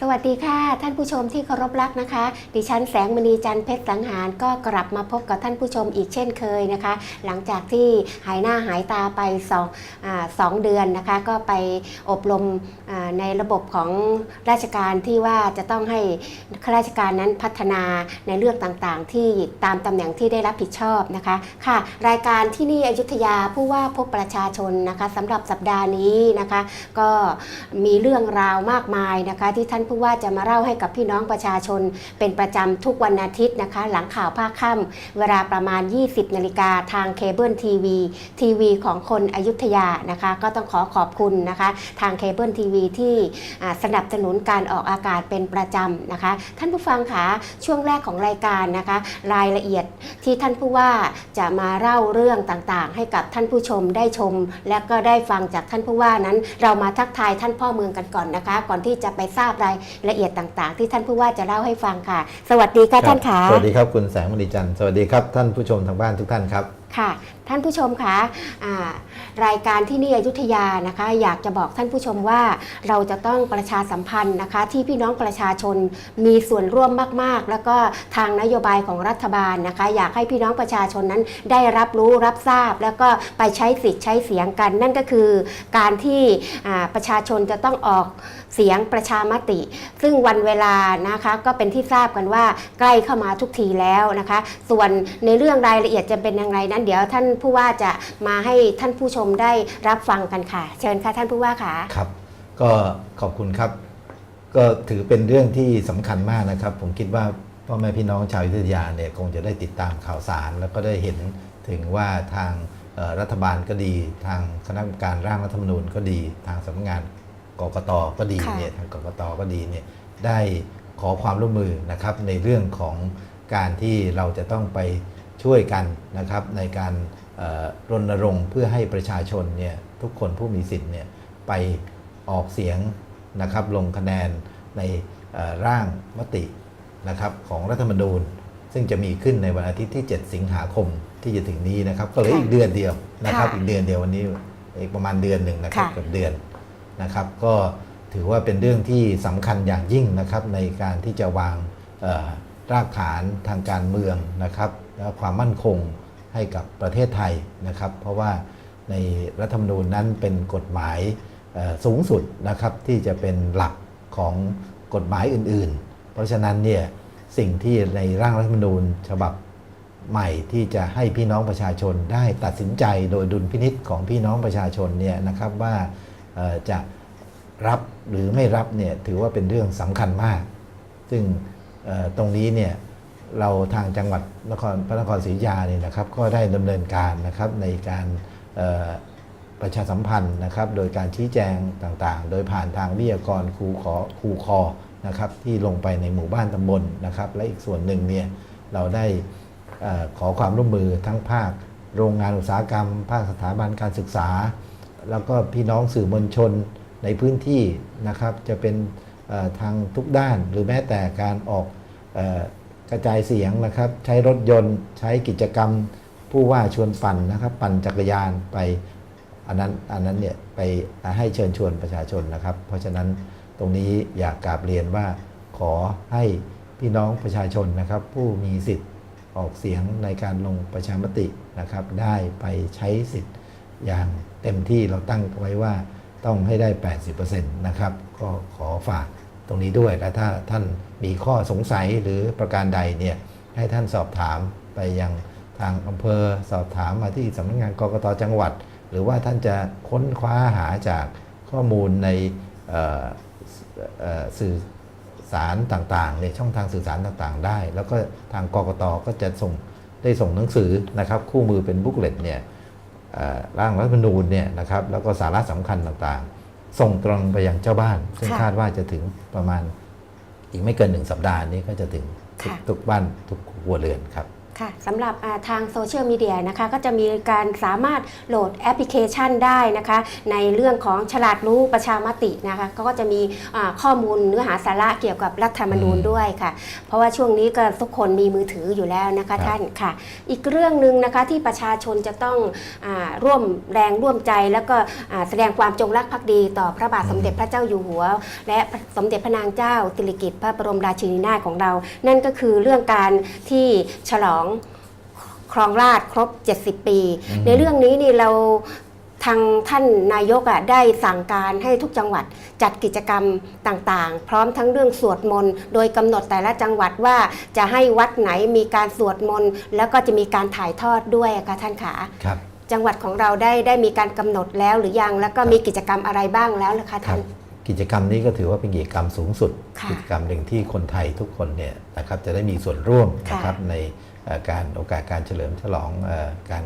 สวัสดีค่ะ ท่านผู้ชมที่เคารพรักนะคะ ดิฉันแสงมณีจันเพชรสังหารก็กลับมาพบกับท่านผู้ชมอีกเช่นเคยนะคะ หลังจากที่หายหน้าหายตาไปสองอสองเดือนนะคะ ก็ไปอบรมในระบบของราชการที่ว่าจะต้องให้ข้าราชการนั้นพัฒนาในเรื่องต่างๆ ที่ตามตำแหน่งที่ได้รับผิดชอบนะคะค่ะ รายการที่นี่อยุธยาผู้ว่าพบประชาชนนะคะสำหรับสัปดาห์นี้นะคะ ก็มีเรื่องราวมากมายนะคะที่ท่านผู้ว่าจะมาเล่าให้กับพี่น้องประชาชน เป็นประจำทุกวันอาทิตย์นะคะ หลังข่าวภาคค่ำเวลาประมาณ 20 นาฬิกาทางเคเบิลทีวีทีวีของคนอยุธยานะคะ ก็ต้องขอขอบคุณนะคะ ทางเคเบิลทีวีที่สนับสนุนการออกอากาศเป็นประจำนะคะ ท่านผู้ฟังคะช่วงแรกของรายการนะคะ รายละเอียดที่ท่านผู้ว่าจะมาเล่าเรื่องต่างๆ ให้กับท่านผู้ชมได้ชม และก็ได้ฟังจากท่านผู้ว่านั้น เรามาทักทายท่านพ่อเมืองกันก่อนนะคะ ก่อนที่จะไปทราบรายละเอียดต่างๆ ที่ท่านผู้ว่าจะเล่าให้ฟังค่ะ สวัสดีค่ะท่านขาสวัสดีครับคุณแสงมณีจันทร์สวัสดีครับท่านผู้ชมทางบ้านทุกท่านครับค่ะ ท่านผู้ชมคะรายการที่นี่อยุธยานะคะ อยากจะบอกท่านผู้ชมว่าเราจะต้องประชาสัมพันธ์นะคะ ที่พี่น้องประชาชนมีส่วนร่วมมาก ๆ แล้วก็ทางนโยบายของรัฐบาลนะคะ อยากให้พี่น้องประชาชนนั้นได้รับรู้รับทราบ แล้วก็ไปใช้สิทธิ์ใช้เสียงกัน นั่นก็คือการที่ประชาชนจะต้องออกเสียงประชามติ ซึ่งวันเวลานะคะก็เป็นที่ทราบกันว่าใกล้เข้ามาทุกทีแล้วนะคะ ส่วนในเรื่องรายละเอียดจะเป็นอย่างไรนั้นเดี๋ยวท่านผู้ว่าจะมาให้ท่านผู้ชมได้รับฟังกันค่ะ เชิญค่ะท่านผู้ว่าค่ะ ครับ ก็ขอบคุณครับ ก็ถือเป็นเรื่องที่สำคัญมากนะครับ ผมคิดว่าพ่อแม่พี่น้องชาวอยุธยาเนี่ยคงจะได้ติดตามข่าวสาร แล้วก็ได้เห็นถึงว่าทางเอ่อรัฐบาลก็ดี ทางคณะกรรมการร่างรัฐธรรมนูญก็ดี ทางสำนักงานกกตก็ดีค่ะ เนี่ยทางกกตก็ดีเนี่ยได้ขอความร่วมมือนะครับในเรื่องของการที่เราจะต้องไปช่วยกันนะครับในการเอ่อ รณรงค์เพื่อให้ประชาชนเนี่ยทุกคนผู้มีสิทธิ์เนี่ยไปออกเสียงนะครับลงคะแนนในร่างมตินะครับของรัฐธรรมนูญ ซึ่งจะมีขึ้นในวันอาทิตย์ที่ 7 สิงหาคมที่จะถึงนี้นะครับก็เหลืออีกเดือนเดียวนะครับ อีกเดือนเดียววันนี้อีกประมาณเดือนหนึ่งนะครับเกือบเดือนนะครับก็ถือว่าเป็นเรื่องที่สำคัญอย่างยิ่งนะครับในการที่จะวางรากฐานทางการเมืองนะครับและความมั่นคง ให้กับประเทศไทยนะครับ เพราะว่าในรัฐธรรมนูญนั้นเป็นกฎหมายสูงสุดนะครับที่จะเป็นหลักของกฎหมายอื่น ๆ เพราะฉะนั้นเนี่ยสิ่งที่ในร่างรัฐธรรมนูญฉบับใหม่ที่จะให้พี่น้องประชาชนได้ตัดสินใจโดยดุลพินิษของพี่น้องประชาชนเนี่ยนะครับว่าจะรับหรือไม่รับเนี่ยถือว่าเป็นเรื่องสำคัญมาก ซึ่งตรงนี้เนี่ย เราทางจังหวัดนครพระนครศรีอยุธยาเนี่ยนะครับก็ได้ดำเนินการนะครับในการประชาสัมพันธ์นะครับ โดยการชี้แจงต่างๆ โดยผ่านทางวิทยากรครูขอครูคอนะครับที่ลงไปในหมู่บ้านตำบลนะครับ และอีกส่วนหนึ่งเนี่ยเราได้ขอความร่วมมือทั้งภาคโรงงานอุตสาหกรรม ภาคสถาบันการศึกษา แล้วก็พี่น้องสื่อมวลชนในพื้นที่นะครับ จะเป็นทางทุกด้านหรือแม้แต่การออกอ กระจายเสียงนะครับ ใช้รถยนต์ใช้กิจกรรม ผู้ว่าชวนปั่นนะครับ ปั่นจักรยานไปอันนั้นอันนั้นเนี่ยไปให้เชิญชวนประชาชนนะครับ เพราะฉะนั้นตรงนี้อยากกราบเรียนว่าขอให้พี่น้องประชาชนนะครับ ผู้มีสิทธิ์ออกเสียงในการลงประชามตินะครับ ได้ไปใช้สิทธิ์อย่างเต็มที่เราตั้งไว้ว่าต้องให้ได้ 80%นะครับ ก็ขอฝาก ตรงนี้ด้วยและถ้าท่านมีข้อสงสัยหรือประการใดเนี่ยให้ท่านสอบถามไปยังทางอำเภอสอบถามมาที่สำนักงานกกตจังหวัด หรือว่าท่านจะค้นคว้าหาจากข้อมูลในสื่อสารต่างๆในช่องทางสื่อสารต่างๆ ได้ แล้วก็ทางกกตก็จะส่งได้ส่งหนังสือนะครับ คู่มือเป็นบุ๊กเลตเนี่ยร่างรัฐธรรมนูญเนี่ยนะครับแล้วก็สาระสำคัญต่างๆ ส่งตรงไปยังเจ้าบ้าน ซึ่งค่ะคาดว่าจะถึงประมาณอีกไม่เกินหนึ่งสัปดาห์นี้ก็จะถึงทุกค่ะทุกบ้านทุกครัวเรือนครับ ค่ะสำหรับอ่าทางโซเชียลมีเดียนะคะก็จะมีการสามารถโหลดแอปพลิเคชันได้นะคะในเรื่องของฉลาดรู้ประชามตินะคะก็จะมีอ่าข้อมูลเนื้อหาสาระเกี่ยวกับรัฐธรรมนูญอืมด้วยค่ะ เพราะว่าช่วงนี้ก็ทุกคนมีมือถืออยู่แล้วนะครัคะบท่านค่ะ อีกเรื่องหนึ่งนะคะที่ประชาชนจะต้องอาร่วมแรงร่วมใจ แล้วก็อ่าแสดงความจงรักภักดี ต่อพระบาทสมเด็จพระเจ้าอยู่หัว และสมเด็จพระนางเจ้าสิริกิติ์พระบรมราชินีนาถของเรา นั่นก็คือเรื่องการที่ฉลองครองราชย์ครบ 70 ปีอืมในเรื่องนี้นี่เราทางท่านนายกอะได้สั่งการให้ทุกจังหวัดจัดกิจกรรมต่างๆ พร้อมทั้งเรื่องสวดมนต์โดยกำหนดแต่ละจังหวัดว่าจะให้วัดไหนมีการสวดมนต์แล้วก็จะมีการถ่ายทอดด้วยอะค่ะท่านขาครับจังหวัดของเราได้ได้มีการกำหนดแล้วหรือยังแล้วก็มีกิจกรรมอะไรบ้างแล้วนะคะครัท่าบนกิจกรรมนี้ก็ถือว่าเป็นกิจกรรมสูงสุดค่ะกิจกรรมหนึ่งที่คนไทยทุกคนเนี่ยนะครับจะได้มีส่วนร่วมค่ะนะครับในเอ่อ การโอกาสการเฉลิมฉลองเอ่อการ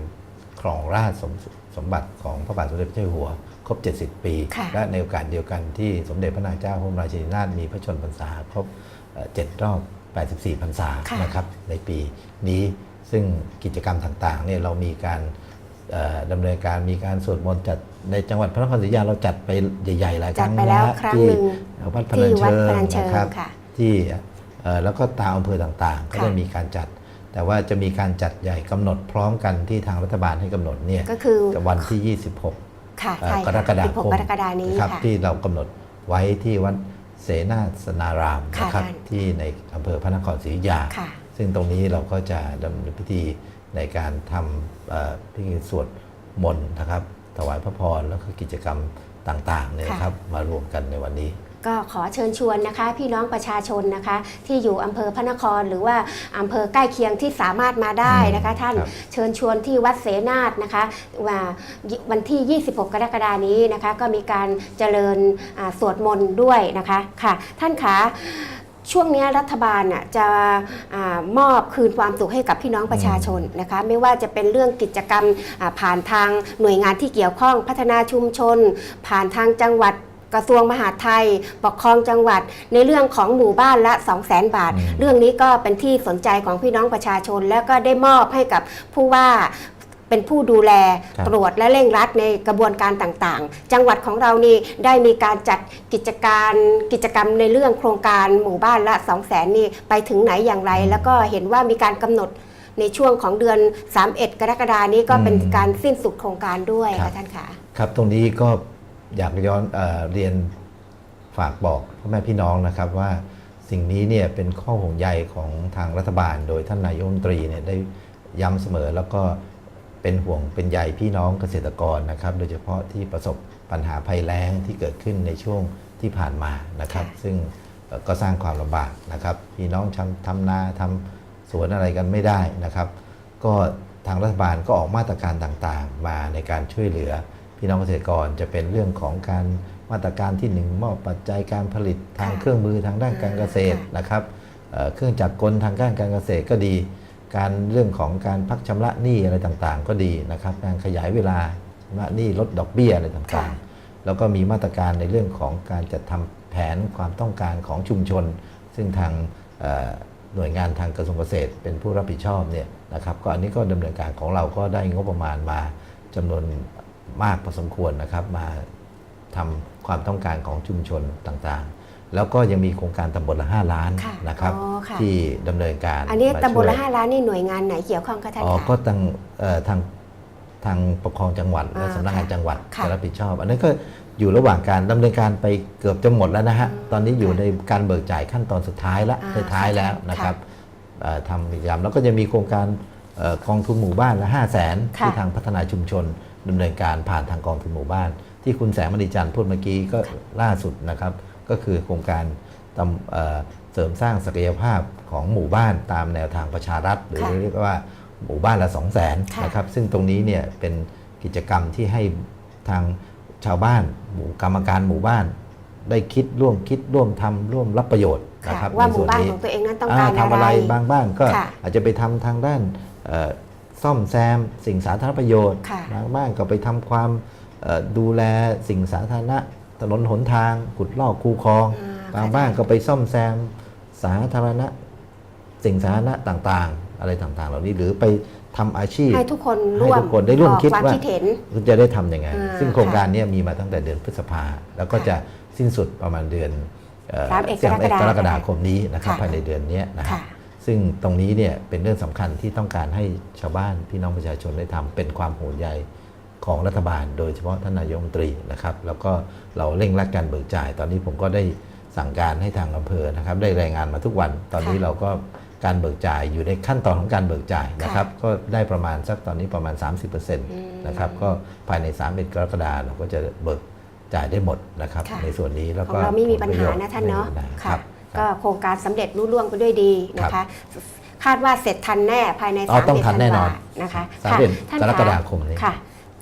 ครองราชย์สมสมบัติของพระบาทสมเด็จพระเจ้าอยู่หัวครบ 70 ปีค่ะและในโอกาสเดียวกันที่สมเด็จพระนางเจ้าพระบรมราชินีนาถมีพระชนมพรรษาครบเอ่อ7รอบ 84 พรรษาค่ะนะครับในปีนี้ซึ่งกิจกรรมต่างๆเนี่ยเรามีการเอ่อดำเนินการมีการสวดมนต์จัดในจังหวัดพระนครศรีอยุธยาเราจัดไปใหญ่ๆหลายคจัดรั้งไปแล้วนะฮะครั้งที่หนึ่งวัดพที่นัญวัดเชิพงนัญเชิงนะครับค่ะที่เอ่อแล้วก็ตามอำเภอต่างๆ ก็ค่ะได้มีการจัด แต่ว่าจะมีการจัดใหญ่กำหนดพร้อมกันที่ทางรัฐบาลให้กำหนดเนี่ยก็คือวันที่ 26 ค่ะเอ่อใช่กรกฎาค16มกรกฎานี้นะครับค่ะที่เรากำหนดไว้ที่วัดเสนาสนารามค่ะนะครับท่านที่ในอำเภอพระนครศรีอยุธยาค่ะซึ่งตรงนี้เราก็จะดำเนินพิธีในการทำเอ่อพิธีสวดมนต์นะครับ ถวายพระพรแล้วก็กิจกรรมต่างๆเนี่ยนะครับมารวมกันในวันนี้ ก็ขอเชิญชวนนะคะ พี่น้องประชาชนนะคะ ที่อยู่อำเภอพระนครหรือว่าอำเภอใกล้เคียงที่สามารถมาได้นะคะ ท่านครับเชิญชวนที่วัดเสนาทนะคะว่าวันที่ 26 กรกฎานี้นะคะ ก็มีการเจริญอ่าสวดมนต์ด้วยนะคะค่ะ ท่านคะช่วงนี้รัฐบาลน่ะจะอามอบคืนความสุขให้กับพี่น้องประชาชนนะคะ ไม่ว่าจะเป็นเรื่องกิจกรรมอ่าผ่านทางหน่วยงานที่เกี่ยวข้องพัฒนาชุมชน ผ่านทางจังหวัด กระทรวงมหาดไทยปกครองจังหวัด ในเรื่องของหมู่บ้านละ 2 0 0 0 0 0 บาทอืมเรื่องนี้ก็เป็นที่สนใจของพี่น้องประชาชน แล้วก็ได้มอบให้กับผู้ว่าเป็นผู้ดูแลครับตรวจและเร่งรัดในกระบวนการต่างๆ จังหวัดของเรานี่ได้มีการจัดกิจการกิจกรรมในเรื่องโครงการหมู่บ้านละ 2 0 0 0 0 0นี่ไปถึงไหนอย่างไร แล้วก็เห็นว่ามีการกำหนดในช่วงของเดือน 31 กรกฎานี้ก็เป็นอืมการสิ้นสุดโครงการด้วยครัค่ะบท่านค่ะ ครับตรงนี้ก็ อยากย้อนเอเรียนฝากบอกพ่อแม่พี่น้องนะครับว่าสิ่งนี้เนี่ยเป็นข้อห่วงใยของทางรัฐบาล โดยท่านนายกรัฐมนตรีเนี่ยได้ย้ำเสมอแล้วก็เป็นห่วงเป็นใยพี่น้องเกษตรกรนะครับ โดยเฉพาะที่ประสบปัญหาภัยแล้งที่เกิดขึ้นในช่วงที่ผ่านมานะครับ ซึ่งก็สร้างความลำบากนะครับ พี่น้องทำทำนาทำสวนอะไรกันไม่ได้นะครับ ก็ทางรัฐบาลก็ออกมาตรการต่างๆ มาในการช่วยเหลือ พี่น้องเกษตรกรจะเป็นเรื่องของการมาตรการที่หนึ่งมอบปัจจัยการผลิตทางค่ะเครื่องมือทางด้านการเกษตรค่ะนะครับเอ่อเครื่องจักรกลทางด้านการเกษตรก็ดี การเรื่องของการพักชำระหนี้อะไรต่างๆ ก็ดีนะครับการขยายเวลาชำระหนี้ลดดอกเบี้ยอะไรต่าค่ะงๆ แล้วก็มีมาตรการในเรื่องของการจัดทำแผนความต้องการของชุมชน ซึ่งทางเอ่อหน่วยงานทางกระทรวงเกษตร เป็นผู้รับผิดชอบเนี่ยนะครับก็อันนี้ก็ดำเนินการของเราก็ได้งบประมาณมาจำนวน มากพอสมควรนะครับ มาทำความต้องการของชุมชนต่างๆ แล้วก็ยังมีโครงการตำบลละ 5 ล้านค่ะนะครับ อ๋อค่ะ ที่ดำเนินการอันนี้มาตำบลละช่วย ห้าล้านนี่หน่วยงานไหนเกี่ยวข้องคะท่านอ๋อ คะ ก็ทางเอ่อทางทางปกครองจังหวัดและอ่าสำนักงานค่ะจังหวัดค่ะจะรับผิดชอบ อันนั้นก็อยู่ระหว่างการดำเนินการไปเกือบจะหมดแล้วนะฮะอืมตอนนี้อยู่ค่ะในการเบิกจ่ายขั้นตอนสุดท้ายแล้วอ่าท้ายๆแล้วค่ะนะครับเอ่อทำกิจกรรมแล้วก็จะมีโครงการเอ่อกองทุนหมู่บ้านละ 5 0 0แสนค่ะที่ทางพัฒนาชุมชน ดำเนินการผ่านทางกองทุนหมู่บ้าน ที่คุณแสงมณีจันทร์พูดเมื่อกี้ก็ล่าสุดนะครับ ก็คือโครงการตำเอ่อเสริมสร้างศักยภาพของหมู่บ้านตามแนวทางประชารัฐ หรือค่ะเรียกว่าหมู่บ้านละ2 0 0 0 0นค่ะนะครับซึ่งตรงนี้เนี่ยเป็นกิจกรรมที่ให้ทางชาวบ้านหมู่กรรมการหมู่บ้าน ได้คิดร่วมคิดร่วมทำร่วมรับประโยชน์ค่ะนะครับว่าในหส่มู่วนบ้านนี้ของตัวเองนั้นต้องอ่าการทำอะไรบางบ้านก็ค่ะอาจจะไปทำทางด้านเอ่อ ซ่อมแซมสิ่งสาธารณประโยชน์ค่ะบางบ้านก็ไปทำความเอ่อดูแลสิ่งสาธารณะถนนหนทางขุดลอกคูคลองอ่าบางบ้านก็ไปซ่อมแซมสาธารณะสิ่งสาธารณะต่างๆ อะไรต่างๆ เหล่านี้หรือไปทำอาชีพ ให้ทุกคนให้ร่วมทุกคนได้ร่วมออกคิดความว่า คิดเห็น คุณจะได้ทำยังไง อ่าซึ่งโครงการค่ะเนี้มีมาตั้งแต่เดือนพฤษภา แล้วก็ค่ะจะสิ้นสุดประมาณเดือนเอ่อสามเอ็ดสามเอ็ดกกรรกกฎาฎาคคมมนี้นะครับค่ะ ภายในเดือนเนี้ยนะฮะ ค่ะ ซึ่งตรงนี้เนี่ยเป็นเรื่องสำคัญที่ต้องการให้ชาวบ้านพี่น้องประชาชนได้ทำเป็นความห่วงใยของรัฐบาล โดยเฉพาะท่านนายกรัฐมนตรีนะครับ แล้วก็เราเร่งรัดการเบิกจ่าย ตอนนี้ผมก็ได้สั่งการให้ทางอำเภอนะครับ ได้รายงานมาทุกวัน ตอนนี้ค่ะเราก็การเบิกจ่ายอยู่ในขั้นตอนของการเบิกจ่ายนะครับ ก็ได้ประมาณสักตอนนี้ประมาณ 30%นะครับ ก็ภายใน3เดือนกรกฎาคมเราก็จะเบิกจ่ายได้หมดนะครับค่ะในส่วนนี้แล้วขอก็งเราไม่มีปัญผลปรหาโยชนะท่านเนาะไม่มีปัญหค่ะรับ ก็โครงการสำเร็จรุ่ล่วงไปด้วยดีนะครัคะบคาดว่าเสร็จทันแน่ภายในอ๋อ3ต้องเดือนทันแน่นอนนะคะสามค่ะเดือนท่านกรกฎาคะคมนี้ค่ะ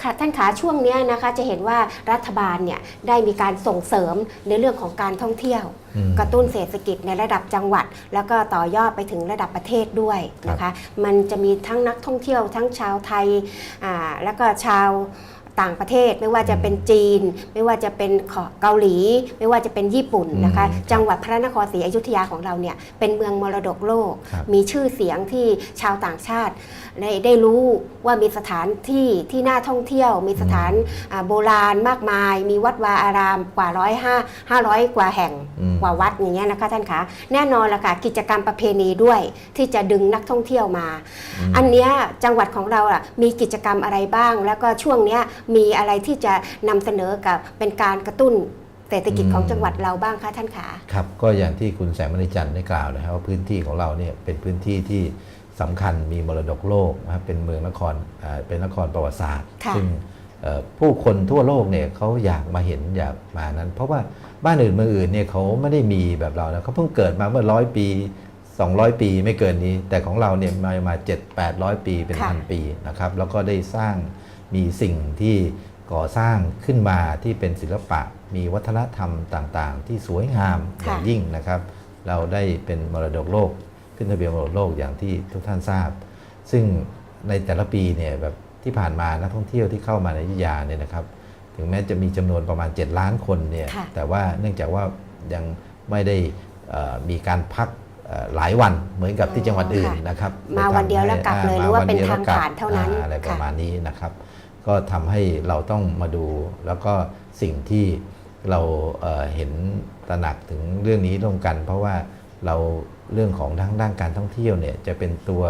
ค่ะท่านขาช่วงเนี้ยนะคะจะเห็นว่ารัฐบาลเนี่ยได้มีการส่งเสริมในเรื่องของการท่องเที่ยวอืมกระตุ้นเศรษฐกิจในระดับจังหวัด แล้วก็ต่อยอดไปถึงระดับประเทศด้วยนะคะ มันจะมีทั้งนักท่องเที่ยวทั้งชาวไทยอ่าแล้วก็ชาว ต่างประเทศ ไม่ว่าจะเป็นจีน ไม่ว่าจะเป็นขอเกาหลี ไม่ว่าจะเป็นญี่ปุ่นนะคะอืมครับจังหวัดพระนครศรีอยุธยาของเราเนี่ยเป็นเมืองมรดกโลกครับมีชื่อเสียงที่ชาวต่างชาติได้ได้รู้ว่ามีสถานที่ที่น่าท่องเที่ยว มีสถานอ่าโบราณมากมาย มีวัดวาอารามกว่าร้อยห้าห้าร้อยกว่าแห่งอืมกว่าวัดอย่างเงี้ยนะคะท่านคะแน่นอนละค่ะกิจกรรมประเพณีด้วยที่จะดึงนักท่องเที่ยวมามอันเนี้ยจังหวัดของเราอะมีกิจกรรมอะไรบ้าง แล้วก็ช่วงเนี้ยมีอะไรที่จะนำเสนอกับเป็นการกระตุ้นเศรษฐกิจอืมของจังหวัดเราบ้างคะท่านคะครับ ก็อย่างที่คุณแสงมณีจันทร์ได้กล่าวนะครับว่าพื้นที่ของเราเนี่ยเป็นพื้นที่ที่สำคัญมีมรดกโลกนะครับเป็นเมืองนครอ่าเป็นนครประวัติศาสตร์ ค่ะ ซึ่งเอ่อผู้คนทั่วโลกเนี่ยเขาอยากมาเห็นอยากมานั้น เพราะว่าบ้านอื่นเมืองอื่นเนี่ยเขาไม่ได้มีแบบเรานะเขาเพิ่งเกิดมาเมื่อร้อยปี 200 ปีไม่เกินนี้ แต่ของเราเนี่ยมามา7 8 0 0ปีเป็นค่ะ พันปีนะครับแล้วก็ได้สร้าง มีสิ่งที่ก่อสร้างขึ้นมาที่เป็นศิลปะ มีวัฒนธรรมต่างๆ ที่สวยงามอย่างค่ะยิ่งนะครับ เราได้เป็นมรดกโลก ขึ้นทะเบียนมรดกโลกอย่างที่ทุกท่านทราบ ซึ่งในแต่ละปีเนี่ยแบบที่ผ่านมานักท่องเที่ยวที่เข้ามาในอยุธยาเนี่ยนะครับ ถึงแม้จะมีจำนวนประมาณ 7 ล้านคนเนี่ยค่ะแต่ว่าเนื่องจากว่ายังไม่ได้เอ่อมีการพักเอ่อหลายวันเหมือนกับที่จังหวัดอื่นนะครับ มาวันเดียวแล้วกลับเลยอ่หรือว่าเป็นมทางดียวแล้กลับผ่านเท่านั้นอ่อะไรประค่ะมาณนี้นะครับ ก็ทำให้เราต้องมาดู แล้วก็สิ่งที่เราเเห็นตระหนักถึงเรื่องนี้ร่วมกัน เพราะว่าเราเรื่องของทั้งด้านการท่องเที่ยวเนี่ยจะเป็นตัว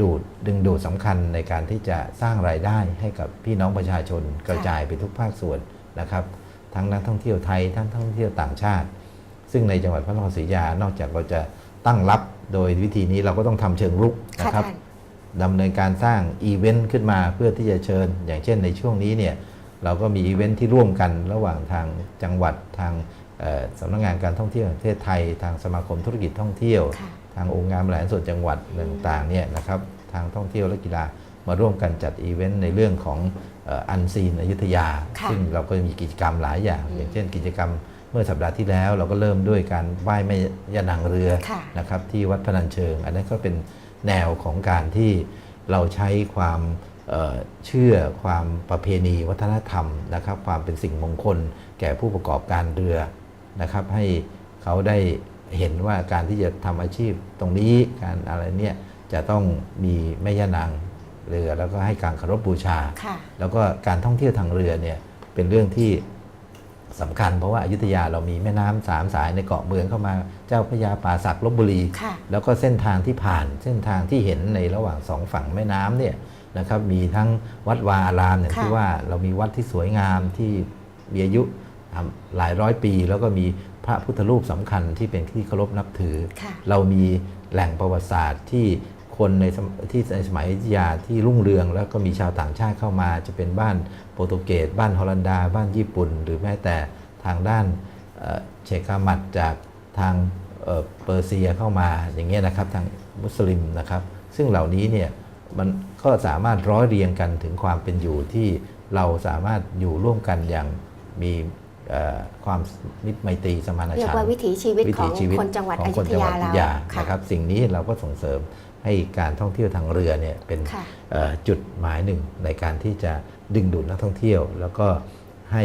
ดูดดึงดูดสำคัญในการที่จะสร้างรายได้ให้กับพี่น้องประชาชนกระจายไปทุกภาคส่วนนะครับ ทั้งนักท่องเที่ยวไทยทั้งนักท่องเที่ยวต่างชาติ ซึ่งในจังหวัดพระนครศรีอยุธยานอกจากเราจะตั้งรับโดยวิธีนี้เราก็ต้องทำเชิงรุกนะครับ ดำเนินการสร้างอีเวนต์ขึ้นมาเพื่อที่จะเชิญ อย่างเช่นในช่วงนี้เนี่ยเราก็มีอีเวนต์ที่ร่วมกันระหว่างทางจังหวัดทางเอ่อสำนักงานการท่องเที่ยวแห่งประเทศไทย ทางสมาคมธุรกิจท่องเที่ยวค่ะทางองค์การบริหารส่วนจังหวัดต่างๆเนี่ยนะครับทางท่องเที่ยวและกีฬามาร่วมกันจัดอีเวนต์ในเรื่องของอันซีนอยุธยาค่ะซึ่งเราก็มีกิจกรรมหลายอย่าง อย่างเช่นกิจกรรมเมื่อสัปดาห์ที่แล้ว เราก็เริ่มด้วยการไหว้แม่ย่านางเรือค่ะนะครับที่วัดพนัญเชิง อันนั้นก็เป็น แนวของการที่เราใช้ความเอ่อเชื่อความประเพณีวัฒนธรรมนะครับ ความเป็นสิ่งมงคลแก่ผู้ประกอบการเรือนะครับ ให้เขาได้เห็นว่าการที่จะทำอาชีพตรงนี้การอะไรเนี่ยจะต้องมีแม่ย่านางเรือแล้วก็ให้การเคารพบูชาค่ะแล้วก็การท่องเที่ยวทางเรือเนี่ยเป็นเรื่องที่ สำคัญเพราะว่าอายุทยาเรามีแม่น้ำสามสายในเกาะเมืองเข้ามาเจ้าพระยาป่าสักลบบุรีค่ะแล้วก็เส้นทางที่ผ่านเส้นทางที่เห็นในระหว่างสองฝั่งแม่น้ำเนี่ยนะครับมีทั้งวัดวาอารามอย่างค่ะที่ว่าเรามีวัดที่สวยงามที่มีอายุหลายร้อยปี แล้วก็มีพระพุทธรูปสำคัญที่เป็นที่เคารพนับถือค่ะเรามีแหล่งประวัติศาสตร์ที่ คนในสมที่ในสมัยอยุธยาที่รุ่งเรือง แล้วก็มีชาวต่างชาติเข้ามาจะเป็นบ้านโปรตุเกสบ้านฮอลันดา บ้านญี่ปุ่น หรือแม้แต่ทางด้านเอ่อเชคามัดจากทางเอ่อเปอร์เซียเข้ามาอย่างเงี้ยนะครับทางมุสลิมนะครับ ซึ่งเหล่านี้เนี่ยมันก็สามารถร้อยเรียงกันถึงความเป็นอยู่ที่เราสามารถอยู่ร่วมกันอย่างมีเอ่อความมิตรไมตรีสมานเรียฉักนท์ว่าวิถีชีวิตวิขอถีงชีวิตคนจังหวัดขอองคยุนธจังหวัยาดอยุเราธยาค่ะนะครับสิ่งนี้เราก็ส่งเสริม ให้การท่องเที่ยวทางเรือเนี่ยเป็นค่ะเอ่อจุดหมายหนึ่งในการที่จะดึงดูดนักท่องเที่ยว แล้วก็ให้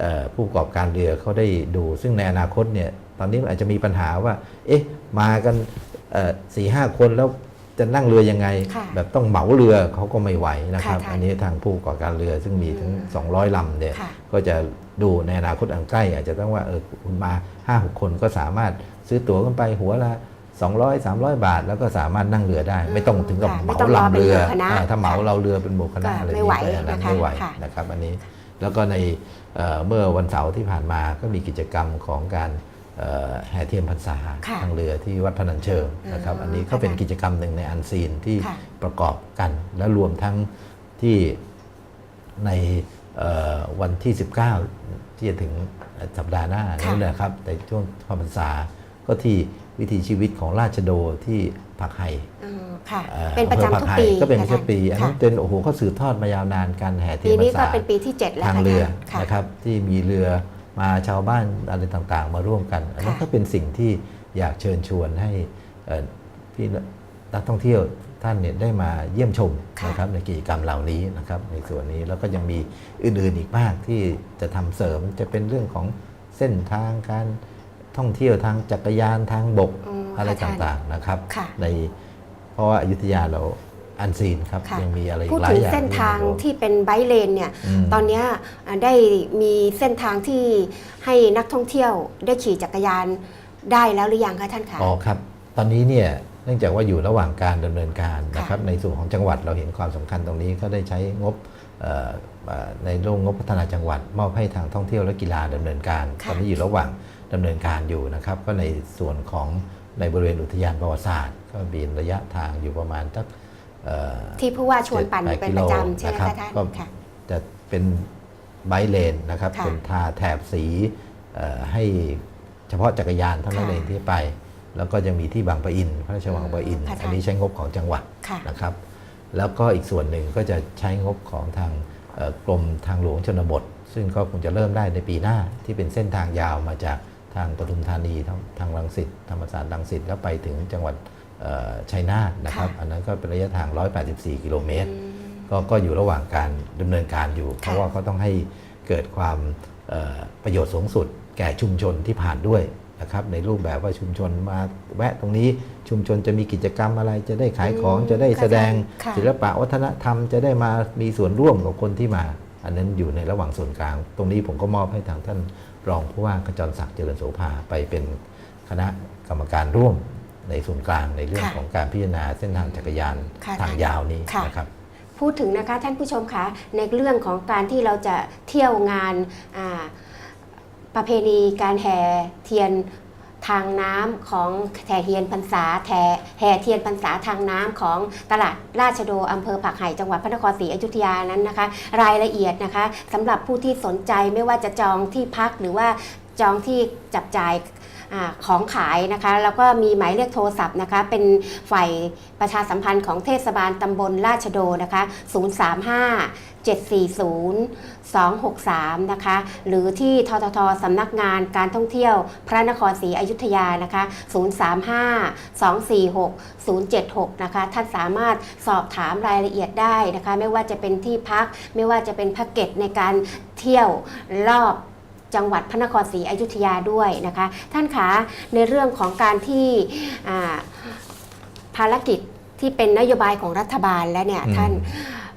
เอ่อผู้ประกอบการเรือเขาได้ดู ซึ่งในอนาคตเนี่ยตอนนี้อาจจะมีปัญหาว่า เอ๊ะ มากันสี่ห้าคนแล้วจะนั่งเรือยังไงค่ะแบบต้องเหมาเรือเขาก็ไม่ไหวนะครับค่ะอันนี้ทางผู้ก่อการเรือซึ่งมีถึงอืม200ลำเนี่ยค่ะก็จะดูในอนาคตอันใกล้ อาจจะต้องว่าเออคุณมา5 6 คนก็สามารถซื้อตั๋วกันไปหัวละ 200 300 บาท แล้วก็สามารถนั่งเรือได้ ไม่ต้องถึงกับค่ะเหไม่มาต้องรอลำเรือเป็นหมู่คณะอ่าถ้าเหมาค่ะเราเรือเป็นหมู่คณะก็อะไรไม่ไหวนี้ก็อันนั้นนะคะไม่ไหวค่ะนะครับอันนี้แล้วก็ในเอ่อเมื่อวันเสาร์ที่ผ่านมาก็มีกิจกรรมของการเอ่อแห่เทียนพรรษาค่ะทางเรือที่วัดพนัญเชิงนะครับอืมอันนี้ก็เป็นกิจกรรมหนึ่งในอันซีนที่ค่ะประกอบกัน และรวมทั้งที่ในเอ่อวันที่ 19 ที่จะถึงสัปดาห์หน้าค่ะนี่นะครับในช่วงเข้าพรรษาก็ที่ วิถีชีวิตของราชโดที่ผักไห่อืมค่ะอ่อเป็นประอำภอจำผัทุกไห่ปีก็เป็นค่ะแค่ปีอันนั้นค่ะเป็นโอ้โหเขาสืบทอดมายาวนานการแห่เทียปีนพรนี้รก็ษาเป็นปีที่ 7 แล้วทางค่ะเรือค่ะนะครับที่มีเรือมาชาวบ้านอะไรต่างๆ มาร่วมกันอันนั้นค่ะก็เป็นสิ่งที่อยากเชิญชวนให้เอ่อพี่นักท่องเที่ยวท่านเนี่ยได้มาเยี่ยมชมค่ะนะครับในกิจกรรมเหล่านี้นะครับในส่วนนี้แล้วก็ยังมีอื่นๆอีกมากที่จะทำเสริมจะเป็นเรื่องของเส้นทางการ ท่องเที่ยวทางจักรยานทางบกอืมอะไรค่ะท่านต่างๆนะครับค่ะในเพราะว่าอยุธยาเราอันซีนครับค่ะยังมีอะไรอีพูดกหลาถึยงอย่างเส้นทางไม่รู้ที่เป็นไบค์เลนเนี่ยอืมตอนเนี้ยอ่าได้มีเส้นทางที่ให้นักท่องเที่ยวได้ขี่จักรยานได้แล้วหรือยังคะท่านคะอ๋อครับตอนนี้เนี่ยเนื่องจากว่าอยู่ระหว่างการดำเนินการนะครับค่ะในส่วนของจังหวัดเราเห็นความสำคัญตรงนี้ก็ได้ใช้งบเอ่อเอ่อในโรงงบพัฒนาจังหวัด มอบให้ทางท่องเที่ยวและกีฬาดำเนินการค่ะตอนนี้อยู่ระหว่าง ดำเนินการอยู่นะครับ ก็ในส่วนของในบริเวณอุทยานประวัติศาสตร์ ก็มีระยะทางอยู่ประมาณสักเอ่อที่ผู้ว่าชวนปั่นอยู่7-8เป็นประจำใช่ไหมกิโลคะท่านก็ค่ะจะเป็นไบค์เลนนะครับค่ะเป็นทาแถบสีเอ่อให้เฉพาะจักรยานเท่านั้นค่ะเองที่ไป แล้วก็ยังมีที่บางปะอิน พระราชวังบางปะอินค่ะอันนี้ใช้งบของจังหวัดค่ะนะครับ แล้วก็อีกส่วนหนึ่งก็จะใช้งบของทางเอ่อกรมทางหลวงชนบท ซึ่งก็คงจะเริ่มได้ในปีหน้าที่เป็นเส้นทางยาวมาจาก ทางปทุมธานีทางทางรังสิตธรรมศาสตร์รังสิตแล้วไปถึงจังหวัดเอ่อชัยนาทนะครับค่ะอันนั้นก็เป็นระยะทาง 184 กิโลเมตรอืมก็ก็อยู่ระหว่างการดำเนินการอยู่ เพราะว่าก็ต้องให้เกิดความเอ่อประโยชน์สูงสุด แก่ชุมชนที่ผ่านด้วยนะครับในรูปแบบว่าชุมชนมาแวะตรงนี้ชุมชนจะมีกิจกรรมอะไรจะได้ขายของอืมจะได้แสดงค่ะศิลปะวัฒนธรรมจะได้มามีส่วนร่วมกับคนที่มา อันนั้นอยู่ในระหว่างส่วนกลาง ตรงนี้ผมก็มอบให้ทางท่าน รองผู้ว่าขจรศักดิ์เจริญโสภาไปเป็นคณะกรรมการร่วมในส่วนกลางในเรื่องค่ะของการพิจารณาเส้นทางจักรยานค่ะทางยาวนี้ค่ะนะครับพูดถึงนะคะท่านผู้ชมคะในเรื่องของการที่เราจะเที่ยวงานอ่าประเพณีการแห่เทียน ทางน้ำของแถเทียนพรรษาแถแห่เทียนพรรษาทางน้ำของตลาดราชโดอำเภอผักไห่จังหวัดพระนครศรีอยุธยานั้นนะคะ รายละเอียดนะคะสำหรับผู้ที่สนใจไม่ว่าจะจองที่พักหรือว่าจองที่จับจ่าย อของขายนะคะแล้วก็มีหมายเลขโทรศัพท์นะคะเป็นฝ่ายประชาสัมพันธ์ของเทศบาลตำบลราชโดนะคะ 035 740 263 นะคะ หรือที่ทททสำนักงานการท่องเที่ยวพระนครศรีอยุธยานะคะ 035 246 076 นะคะ ท่านสามารถสอบถามรายละเอียดได้นะคะ ไม่ว่าจะเป็นที่พัก ไม่ว่าจะเป็นแพ็กเกจในการเที่ยวรอบ จังหวัดพระนครศรีอยุธยาด้วยนะคะ ท่านคะในเรื่องของการที่อ่าภารกิจที่เป็นนโยบายของรัฐบาลและเนี่ยอืมท่าน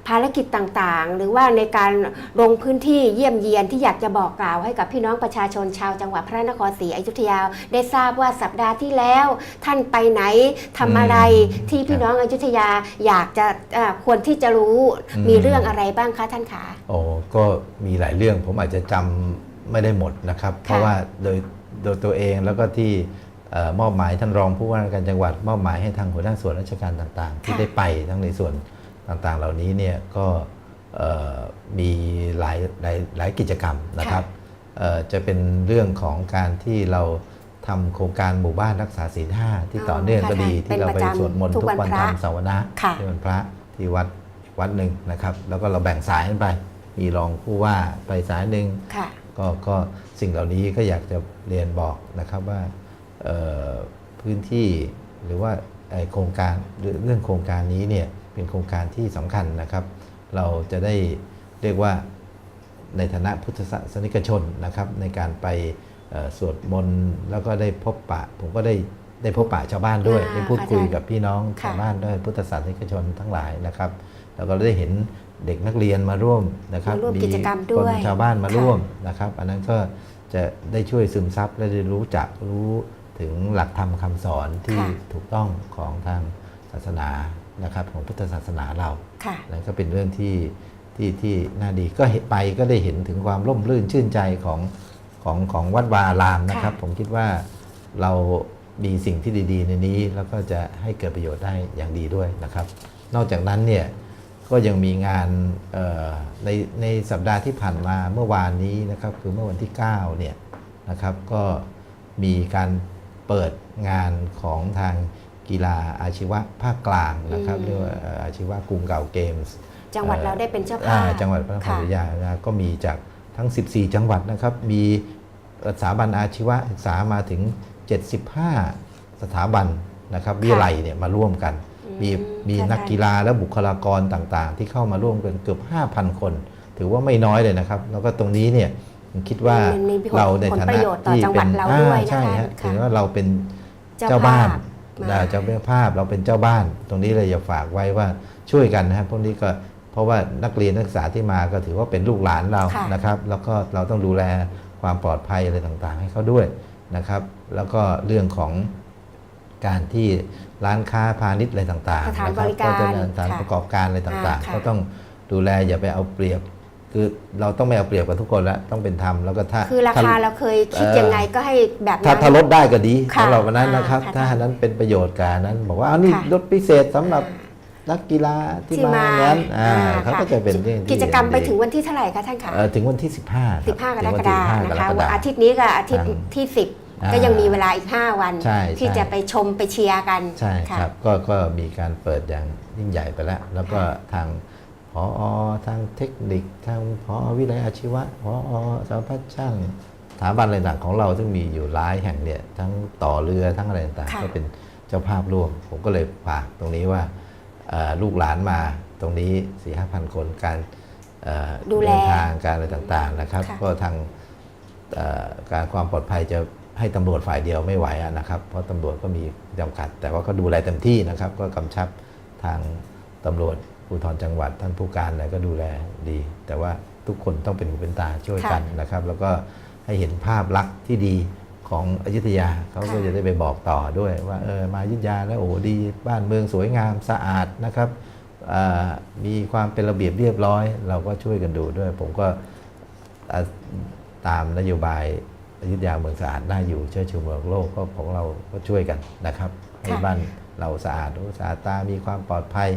ภารกิจต่างๆ หรือว่าในการลงพื้นที่เยี่ยมเยียนที่อยากจะบอกกล่าวให้กับพี่น้องประชาชนชาวจังหวัดพระนครศรีอยุธยา ได้ทราบว่าสัปดาห์ที่แล้ว ท่านไปไหนทำอะไรอืมที่พี่น้องอยุธยาอยากจะอ่าควรที่จะรู้อืมมีเรื่องอะไรบ้างคะท่านคะโอ้ก็มีหลายเรื่องผมอาจจะจำ ไม่ได้หมดนะครับ เพราะว่าโดยโดยตัวเองแล้วก็ที่เอ่อมอบหมายท่านรองผู้ว่าราชการจังหวัด มอบหมายให้ทางหัวหน้าส่วนราชการต่างๆ ที่ค่ะได้ไปทั้งในส่วนต่างๆ เหล่านี้เนี่ยก็เอ่อมีหลายหลายหลายกิจกรรมนะครับเอ่อจะเป็นเรื่องของการที่เราทำโครงการหมู่บ้านรักษาศีลห้าที่ต่อเนื่องก็ดีค่ะที่เราไปเป็นประจำสวดมนต์ทุทุกกวันวันพระธรรมสาวนะค่ะที่วันพระที่วัดอีกวัดหนึ่งนะครับ แล้วก็เราแบ่งสายกันไป มีรองผู้ว่าไปสายหนึ่งค่ะ ก็ก็สิ่งเหล่านี้ก็อยากจะเรียนบอกนะครับว่าเอ่อพื้นที่หรือว่าไอ้โครงการหรือเรื่องโครงการนี้เนี่ยเป็นโครงการที่สำคัญนะครับ เราจะได้เรียกว่าในฐานะพุทธศาสนิกชนนะครับ ในการไปเอ่อสวดมนต์แล้วก็ได้พบปะ ผมก็ได้ได้พบปะชาวบ้านด้วยอ่าได้พูดคุยค่ะกับพี่น้องค่ะชาวบ้านด้วยพุทธศาสนิกชนทั้งหลายนะครับ แล้วก็ได้เห็น เด็กนักเรียนมาร่วมนะครับมาร่วมกิจกรรมคด้วยนชาวบ้านมาค่ะร่วมนะครับ อันนั้นก็จะได้ช่วยซึมซับและได้รู้จักรู้ถึงหลักธรรมคำสอนที่ค่ะถูกต้องของทางศาสนานะครับของพุทธศาสนาเราค่ะนั่นก็เป็นเรื่องที่ที่ที่น่าดีก็เห็นไปก็ได้เห็นถึงความร่มรื่นชื่นใจของของของวัดวาอารามนะครับค่ะผมคิดว่าเรามีสิ่งที่ดี ๆ ในนี้ แล้วก็จะให้เกิดประโยชน์ได้อย่างดีด้วยนะครับ นอกจากนั้นเนี่ย ก็ยังมีงานเอ่อในในสัปดาห์ที่ผ่านมาเมื่อวานนี้นะครับคือเมื่อวันที่9เนี่ยนะครับก็มีการเปิดงานของทางกีฬาอาชีวะภาคกลางนะครับอืมเรียกว่าเอ่ออาชีวะกรุงเก่าเกมส์จังหวัดเราได้เป็นเจ้าอ่าภาพจังหวัดพระนครค่ะศรีอยุธยานะก็มีจากทั้ง 14 จังหวัดนะครับ มีสถาบันอาชีวศึกษามาถึง 75 สถาบันนะครับวิไลเนี่ยมาร่วมกัน มีอืมมีค่ะนักกีฬาและบุคลากรต่างๆ ที่เข้ามาร่วมกันเกือบ 5,000 คน ถือว่าไม่น้อยเลยนะครับ แล้วก็ตรงนี้เนี่ยผมคิดว่ามันมีผลเราในฐาผลประนะโยชน์ต่อที่จังหวัเป็ดนเราอ่าด้วยนะคะใช่ฮะค่ะถือว่าเราเป็นเจ้าเจ้าบ้านภาพมาอ่าเจ้าภาพเราเป็นเจ้าบ้าน ตรงนี้เลยจะฝากไว้ว่าช่วยกันนะครับพวกนี้ก็เพราะว่านักเรียนนักศึกษาที่มาก็ถือว่าเป็นลูกหลานเราค่ะนะครับ แล้วก็เราต้องดูแลความปลอดภัยอะไรต่างๆ ให้เขาด้วยนะครับ แล้วก็เรื่องของ การที่ร้านค้าพาณิชย์อะไรต่างๆสถานนะคบริการก็จะสถานค่ะประกอบการอะไรต่างอ่าๆค่ะก็ต้องดูแลอย่าไปเอาเปรียบ คือเราต้องไม่เอาเปรียบกับทุกคนแล้วต้องเป็นธรรมแล้วก็ถ้าคือราถ้คาเราเคยคิดเอ่อยังไงก็ให้แบบถ้านั้นถ้าลดได้ก็ดีค่ะสำหรับวันนั้นนะครับอ่าค่ะถ้าอันนั้นเป็นประโยชน์กับอันนั้น บอกว่าเอานี่ค่ะลดพิเศษสำหรับนักกีฬาที่ที่มามางั้นอ่าอ่เขาก็ค่จะเป็นเรื่องที่กิจกรรมไปดีถึงวันที่เท่าไหร่คะท่านคะเอ่อถึงวันที่ 15ครับ15กถึรงวักที่ฎาคม15นะคะกรกฎาคมอาทิตย์นี้กับอาทิตย์ทางที่อ่า10 ก็ยังมีเวลาอีก 5 วันใช่ที่ใช่จะไปชมไปเชียร์กัน ใช่ค่ะครับก็ก็มีการเปิดอย่างยิ่งใหญ่ไปแล้ว แล้วก็ทางพอทางเทคนิค ทางพอวิทยาอาชีวะพอสารพัดช่างสถาบันอะไรต่างของเราซึ่งมีอยู่หลายแห่งเนี่ยทั้งต่อเรือทั้งอะไรต่างค่ะๆก็เป็นเจ้าภาพร่วม ผมก็เลยฝากตรงนี้ว่าเอ่อลูกหลานมาตรงนี้4ี่ห้าพันคนการเอ่อดูแลเดินทางการอะไรต่างๆนะครับค่ะก็ทางเอ่อการความปลอดภัยจะ ให้ตำรวจฝ่ายเดียวไม่ไหวนะครับเพราะตำรวจก็มีจำกัด แต่ว่าก็ดูแลเต็มที่นะครับ ก็กำชับทางตำรวจภูธรจังหวัด ท่านผู้การอะไรก็ดูแลดี แต่ว่าทุกคนต้องเป็นหูเป็นตาช่วยกันนะครับ แล้วก็ให้เห็นภาพลักษณ์ที่ดีของอยุธยาเขาก็จะได้ไปบอกต่อด้วย ว่าเออมาอยุธยาแล้วโอ้ดี บ้านเมืองสวยงามสะอาดนะครับมีความเป็นระเบียบเรียบร้อย เราก็ช่วยกันดูด้วย ผมก็ตามนโยบาย อยุธยาเมืองสะอาดน่าอยู่เชื่อชูเมืองโลกก็ของเราก็ช่วยกันนะครับให้บ้านเราสะอาดสะอาดตามีความปลอดภัย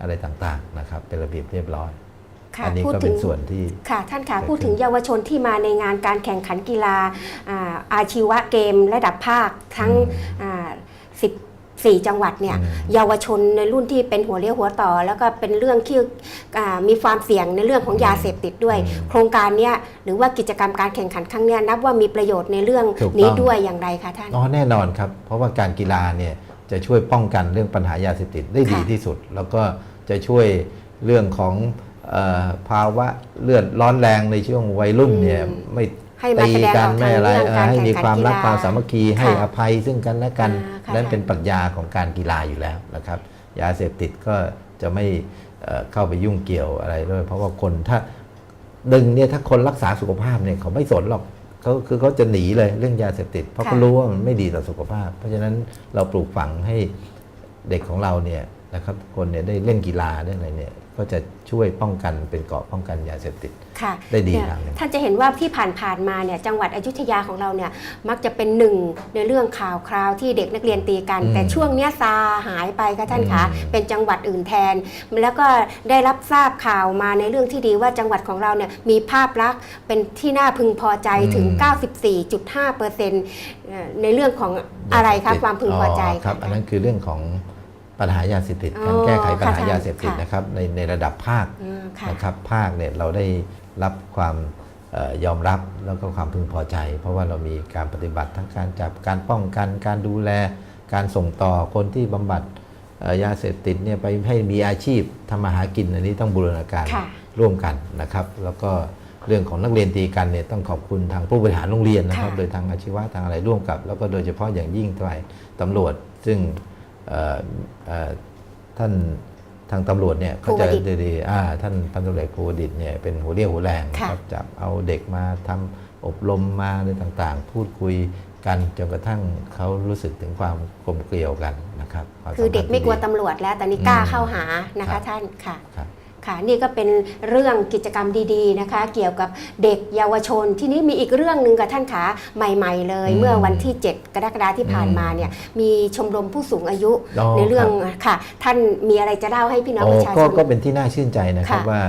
อะไรต่างๆนะครับ เป็นระเบียบเรียบร้อยค่ะอันนี้พูดก็ถึเป็งนส่วนที่ค่ะท่านคะเกิดขึ้นพูดถึงเยาวชนที่มาในงานการแข่งขันกีฬาอ่าอาชีวะเกมระดับภาคทั้ง อ่า14จังหวัดเนี่ยอืมเยาวชนในรุ่นที่เป็นหัวเรียวหัวต่อ แล้วก็เป็นเรื่องที่อ่ามีความเสี่ยงในเรื่องของยาเสพติดด้วยอืมโครงการเนี้ยหรือว่ากิจกรรมการแข่งขันครั้งเนี้ยนับว่ามีประโยชน์ในเรื่องถูกต้องนี้ด้วยอย่างไรคะท่านอ๋อแน่นอนครับ เพราะว่าการกีฬาเนี่ยจะช่วยป้องกันเรื่องปัญหายาเสพติดได้ดีค่ะที่สุด แล้วก็จะช่วยเรื่องของเออภาวะเลือดร้อนแรงในช่วงวัยรุ่นเนี่ยอืมไม่ ให้มาตีแสดงกัออกไม่ทางอะไรเรื่องเออการให้แข่งมีขันความกีรักฬาความสามัคคีให้ค่ะอภัยซึ่งกันและกันอ่าค่ะนั่นเป็นปรัชญาของการกีฬาอยู่แล้วนะครับ ยาเสพติดก็จะไม่เอ่อเข้าไปยุ่งเกี่ยวอะไรด้วย เพราะว่าคนถ้าดึงเนี่ยถ้าคนรักษาสุขภาพเนี่ยเขาไม่สนหรอกเขาคือเขาจะหนีเลยเรื่องยาเสพติด เพราะค่ะเขารู้ว่ามันไม่ดีต่อสุขภาพ เพราะฉะนั้นเราปลูกฝังให้เด็กของเราเนี่ย นะครับคนเนี่ยได้เล่นกีฬาได้อะไรเนี่ยก็จะช่วยป้องกันเป็นเกราะป้องกันยาเสพติดค่ะได้ดีเนี่ยทางหนึ่งท่านจะเห็นว่าที่ผ่านๆมาเนี่ยจังหวัดอยุธยาของเราเนี่ยมักจะเป็นหนึ่งในเรื่องข่าวคราวที่เด็กนักเรียนตีกันอืมแต่ช่วงเนี้ยซาหายไปค่ะท่านคะอืมเป็นจังหวัดอื่นแทน แล้วก็ได้รับทราบข่าวมาในเรื่องที่ดีว่าจังหวัดของเราเนี่ยมีภาพลักษณ์เป็นที่น่าพึงพอใจถึง 94.5เปอร์เซ็นต์ในเรื่องของอะไรคะความพึงพอใจครับะอันนั้นคือเรื่องของ ปัญหายาเสพติดอ๋อการแก้ไขปัญหาค่ะยาเสพติดค่ะนะครับในในระดับภาคอืมค่ะนะครับภาคเนี่ยเราได้รับความเออยอมรับแล้วก็ความพึงพอใจ เพราะว่าเรามีการปฏิบัติทั้งการจับการป้องกันการดูแล การส่งต่อคนที่บำบัดเอ่อยาเสพติดเนี่ยไปให้มีอาชีพทำมาหากินอันนี้ต้องบูรณาการค่ะร่วมกันนะครับ แล้วก็เรื่องของนักเรียนตีกันเนี่ยต้องขอบคุณทางผู้บริหารโรงเรียนนะครับค่ะโดยทางอาชีวะทางอะไรร่วมกับ แล้วก็โดยเฉพาะอย่างยิ่งฝ่ายตำรวจ ซึ่งเอ่อเอ่อ ท่านทางตำรวจเนี่ยก็จะภูวดิษฐ์ดีๆอ่าท่านพันตำรวจเอกภูวดิษฐ์เนี่ยเป็นหัวเรี่ยวหัวแรงนะค่ะครับจับเอาเด็กมาทำอบรมมาอะไรต่างๆ พูดคุยกันจนกระทั่งเขารู้สึกถึงความกลมเกลียวกันนะครับวาคือเด็กไม่กลัวสัพันธ์ที่ตำรวจแล้วแต่นี่กล้าอืมเข้าหานะครัคะบท่านค่ะ ครับค่ะนี่ก็เป็นเรื่องกิจกรรมดี ๆนะคะ เกี่ยวกับเด็กเยาวชน ที่นี้มีอีกเรื่องหนึ่งกับท่านขาใหม่ ๆ เลยอืมเมื่อวันที่ 7 กรกฎาคมที่ผ่านมาเนี่ยมีชมรมผู้สูงอายุอ๋อในเรื่องครับค่ะ ท่านมีอะไรจะเล่าให้พี่น้องโอ้ประชาชก็น ก็เป็นที่น่าชื่นใจนะครับค่ะว่า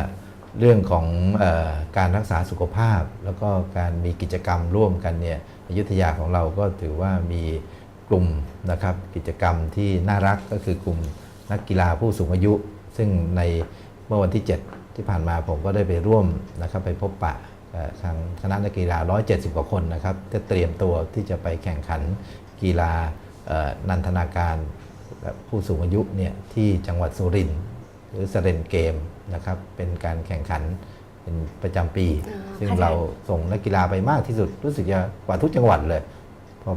เรื่องของเออการรักษาสุขภาพ แล้วก็การมีกิจกรรมร่วมกันเนี่ยอยุธยาของเราก็ถือว่ามีกลุ่มนะครับกิจกรรมที่น่ารักก็คือกลุ่มนักกีฬาผู้สูงอายุ ซึ่งใน เมื่อวันที่ 7 ที่ผ่านมาผมก็ได้ไปร่วมนะครับไปพบปะกับทางคณะนักกีฬา 170 กว่าคนนะครับจะเตรียมตัวที่จะไปแข่งขันกีฬาเอ่อนันทนาการแบบผู้สูงอายุเนี่ยที่จังหวัดสุรินทร์หรือสเรนเกมนะครับเป็นการแข่งขันเป็นประจำปีอ๋อซึ่งค่ะเราส่งนักกีฬาไปมากที่สุดรู้สึกจะกว่าทุกจังหวัดเลย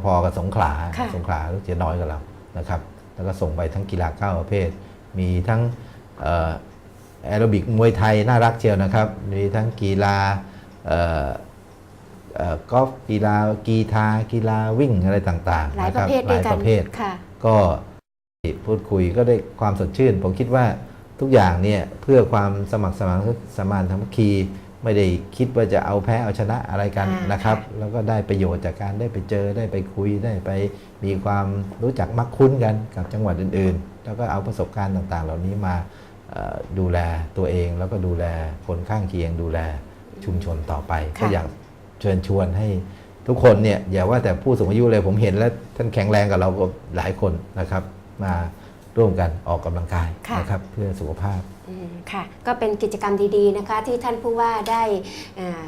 พอๆกับสงขลาค่ะสงขลารู้สึกจะน้อยกว่าเรานะครับ แล้วก็ส่งไปทั้งกีฬาเก้าประเภท มีทั้งเอ่อ แอโรบิกมวยไทยน่ารักเชียวนะครับ มีทั้งกีฬาเอ่อเอ่อกอล์ฟกีฬากีฬากีฬาวิ่งอะไรต่างๆหลายนปคระบเภทด้วยหกัลายนประเภทค่ะก็พูดคุยก็ได้ความสดชื่น ผมคิดว่าทุกอย่างเนี่ยเพื่อความสมัครสมานสมานสามัคคีไม่ได้คิดว่าจะเอาแพ้เอาชนะอะไรกันอ่านนะครับค่ะแล้วก็ได้ประโยชน์จากการได้ไปเจอได้ไปคุยได้ไปมีความรู้จักมักคุ้นกันกับจังหวัดอื่นๆ แล้วก็เอาประสบการณ์ต่างๆ เหล่านี้มาเอ่อ ดูแลตัวเองแล้วก็ดูแลคนข้างเคียง ดูแลชุมชนต่อไปค่ะก็อยากเชิญชวนให้ทุกคนเนี่ยอย่าว่าแต่ผู้สูงอายุเลยผมเห็นแล้วท่านแข็งแรงกับเราก็หลายคนนะครับ มาร่วมกันออกกำลังกายค่ะนะครับเพื่อสุขภาพอืมค่ะ ก็เป็นกิจกรรมดีๆนะคะ ที่ท่านผู้ว่าได้อ่า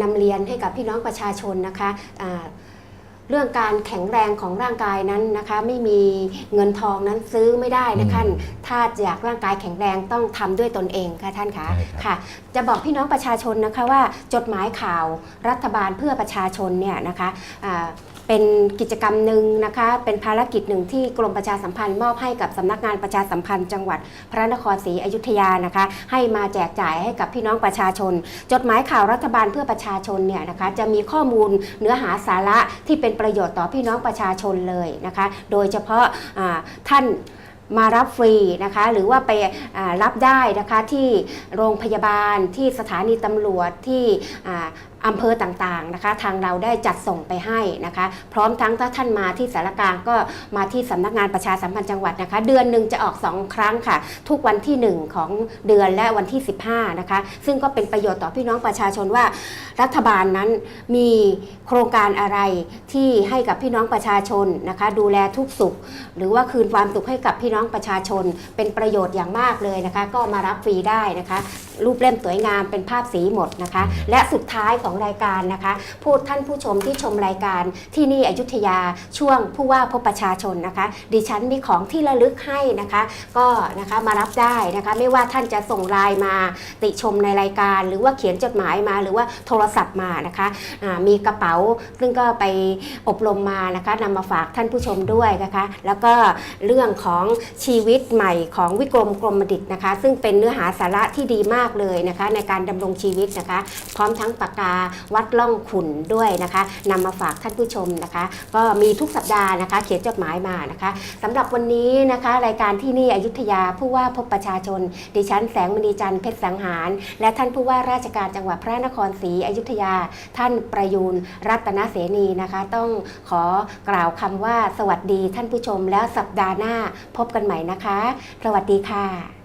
นำเรียนให้กับพี่น้องประชาชนนะคะอ่า เรื่องการแข็งแรงของร่างกายนั้นนะคะ ไม่มีเงินทองนั้นซื้อไม่ได้นะคะอืมถ้าอยากร่างกายแข็งแรงต้องทำด้วยตนเองค่ะท่านคะใช่ครับค่ะ จะบอกพี่น้องประชาชนนะคะว่าจดหมายข่าวรัฐบาลเพื่อประชาชนเนี่ยนะคะอ่า เป็นกิจกรรมหนึ่งนะคะ เป็นภารกิจหนึ่งที่กรมประชาสัมพันธ์มอบให้กับสำนักงานประชาสัมพันธ์จังหวัดพระนครศรีอยุธยานะคะ ให้มาแจกจ่ายให้กับพี่น้องประชาชน จดหมายข่าวรัฐบาลเพื่อประชาชนเนี่ยนะคะจะมีข้อมูลเนื้อหาสาระที่เป็นประโยชน์ต่อพี่น้องประชาชนเลยนะคะ โดยเฉพาะอ่าท่านมารับฟรีนะคะหรือว่าไปรับได้นะคะที่โรงพยาบาลที่สถานีตำรวจที่ อำเภอต่างๆนะคะ ทางเราได้จัดส่งไปให้นะคะ พร้อมทั้งถ้าท่านมาที่สารกลางก็มาที่สำนักงานประชาสัมพันธ์จังหวัดนะคะ เดือนหนึ่งจะออก 2 ครั้งค่ะ ทุกวันที่ 1 ของเดือนและวันที่ 15นะคะ ซึ่งก็เป็นประโยชน์ต่อพี่น้องประชาชนว่า รัฐบาลนั้นมีโครงการอะไรที่ให้กับพี่น้องประชาชนนะคะ ดูแลทุกสุข หรือว่าคืนความสุขให้กับพี่น้องประชาชน เป็นประโยชน์อย่างมากเลยนะคะ ก็มารับฟรีได้นะคะ รูปเล่มสวยงามเป็นภาพสีหมดนะคะ และสุดท้ายของรายการนะคะพูดท่านผู้ชมที่ชมรายการที่นี่อยุธยาช่วงผู้ว่าพบประชาชนนะคะ ดิฉันมีของที่ระลึกให้นะคะ ก็นะคะมารับได้นะคะ ไม่ว่าท่านจะส่งไลน์มาติชมในรายการ หรือว่าเขียนจดหมายมาหรือว่าโทรศัพท์มานะคะอ่ามีกระเป๋าซึ่งก็ไปอบรมมานะคะนำมาฝากท่านผู้ชมด้วยนะคะ แล้วก็เรื่องของชีวิตใหม่ของวิกรมกรมดิตนะคะ ซึ่งเป็นเนื้อหาสาระที่ดีมากเลยนะคะในการดำรงชีวิตนะคะ พร้อมทั้งปากกาวัดล่องขุนด้วยนะคะนำมาฝากท่านผู้ชมนะคะ ก็มีทุกสัปดาห์นะคะ เขียนจดหมายมานะคะสำหรับวันนี้นะคะ รายการที่นี่อยุธยาผู้ว่าพบประชาชน ดิฉันแสงมณีจันทร์เพชรสังหาร และท่านผู้ว่าราชการจังหวัดพระนครศรีอยุธยา ท่านประยูนรัตนเสนีนะคะ ต้องขอกล่าวคำว่าสวัสดีท่านผู้ชมแล้วสัปดาห์หน้าพบกันใหม่นะคะ สวัสดีค่ะ